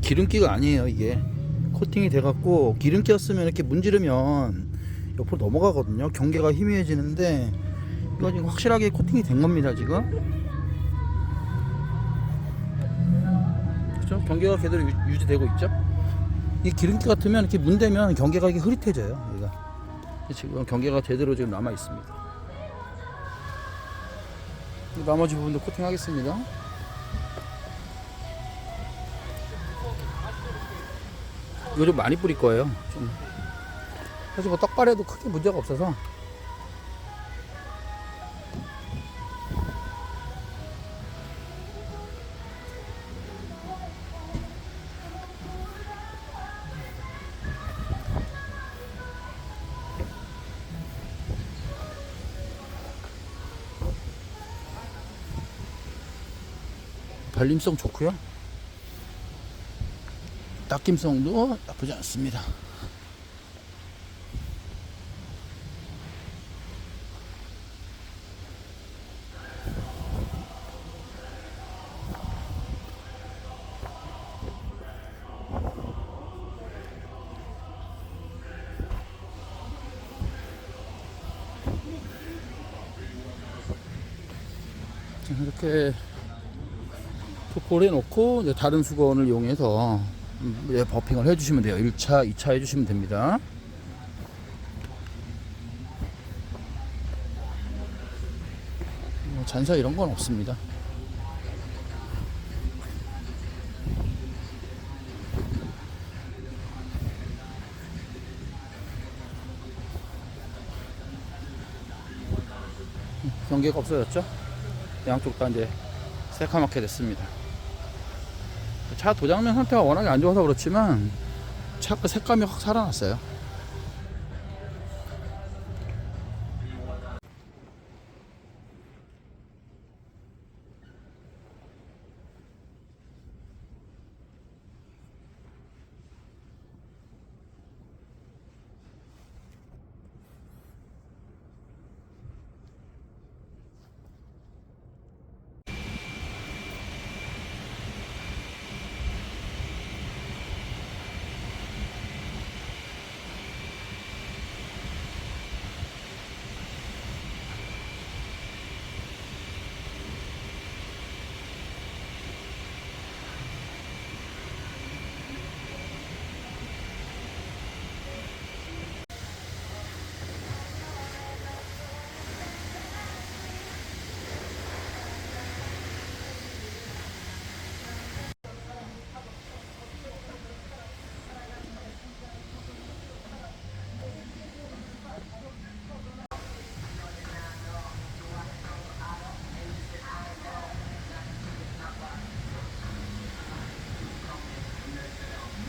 기름기가 아니에요 이게. 코팅이 돼갖고 기름기였으면 이렇게 문지르면 옆으로 넘어가거든요. 경계가 희미해지는데 이거 지금 확실하게 코팅이 된 겁니다 지금. 그죠? 경계가 그대로 유- 유지되고 있죠? 이 기름기 같으면 이렇게 문대면 경계가 이게 흐릿해져요 얘가. 지금 경계가 제대로 지금 남아 있습니다. 나머지 부분도 코팅하겠습니다 좀 많이 뿌릴 거예요. 좀. 사실 뭐 떡발에도 크게 문제가 없어서. 발림성 좋고요. 닦임성도 나쁘지 않습니다. 자, 이렇게 해놓고 이제 다른 수건을 이용해서 버핑을 해주시면 돼요. 1차, 2차 해주시면 됩니다. 뭐 잔사 이런 건 없습니다. 경계가 없어졌죠? 양쪽 다 이제 새카맣게 됐습니다. 차 도장면 상태가 워낙에 안 좋아서 그렇지만 차그 색감이 확 살아났어요.